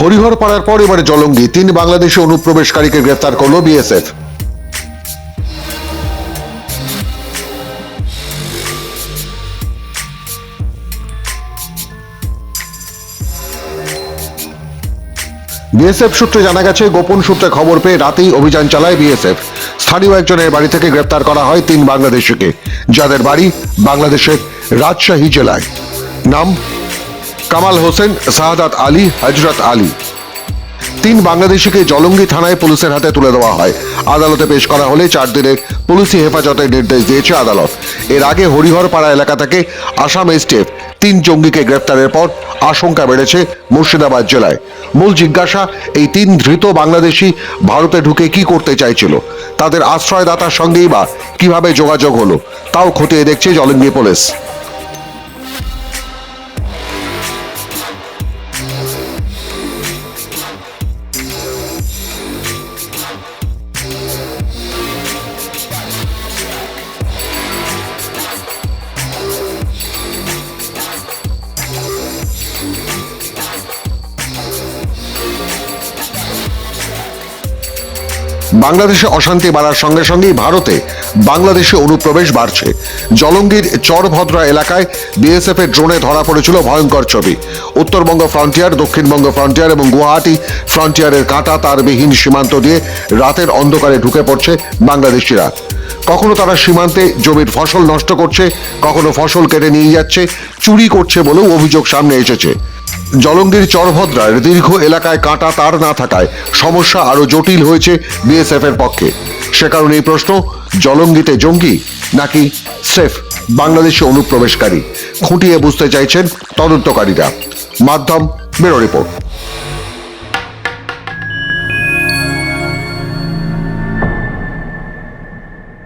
হরিহর পাড়ার পর এবারে জলঙ্গি। তিন বাংলাদেশি অনুপ্রবেশকারীকে গ্রেফতার করল বিএসএফ। বিএসএফ সূত্রে জানা গেছে, গোপন সূত্রে খবর পেয়ে রাতেই অভিযান চালায় বিএসএফ। স্থানীয় একজনের বাড়ি থেকে গ্রেপ্তার করা হয় তিন বাংলাদেশিকে। যাদের বাড়ি বাংলাদেশের রাজশাহী জেলায়। নাম কামাল হোসেন শাহাদাত আলী হজরত আলী। তিন বাংলাদেশিকে জলঙ্গি থানায় পুলিশের হাতে তুলে দেওয়া হয়। আদালতে পেশ করা হলে চার দিনের পুলিশি হেফাজতের নির্দেশ দিয়েছে আদালত। এর আগে হরিহরপাড়া এলাকা থেকে আসাম এসটিএফ তিন জঙ্গিকে গ্রেপ্তারের পর আশঙ্কা বেড়েছে মুর্শিদাবাদ জেলায়। মূল জিজ্ঞাসা, এই তিন ধৃত বাংলাদেশি ভারতে ঢুকে কি করতে চাইছিল? তাদের আশ্রয়দাতার সঙ্গেই বা কীভাবে যোগাযোগ হলো? তাও খতিয়ে দেখছে জলঙ্গি পুলিশ। বাংলাদেশে অশান্তি বাড়ার সঙ্গে সঙ্গেই ভারতে বাংলাদেশে অনুপ্রবেশ বাড়ছে। জলঙ্গির চরভদ্রা এলাকায় বিএসএফ এর ড্রোনে ধরা পড়েছিল ভয়ঙ্কর ছবি। উত্তরবঙ্গ ফ্রন্টিয়ার, দক্ষিণবঙ্গ ফ্রন্টিয়ার এবং গুয়াহাটি ফ্রন্টিয়ারের কাঁটা তারবিহীন সীমান্ত দিয়ে রাতের অন্ধকারে ঢুকে পড়ছে বাংলাদেশিরা। কখনো তারা সীমান্তে জমির ফসল নষ্ট করছে, কখনো ফসল কেটে নিয়ে যাচ্ছে, চুরি করছে বলেও অভিযোগ সামনে এসেছে। জলঙ্গির চরভদ্রার দীর্ঘ এলাকায় কাঁটা তার না থাকায় সমস্যা আরও জটিল হয়েছে বিএসএফ এর পক্ষে। সে কারণে এই প্রশ্ন, জলঙ্গিতে জঙ্গি নাকি সেফ বাংলাদেশে অনুপ্রবেশকারী? খুঁটিয়ে বুঝতে চাইছেন তদন্তকারীরা। মাধ্যম ব্যুরো রিপোর্ট।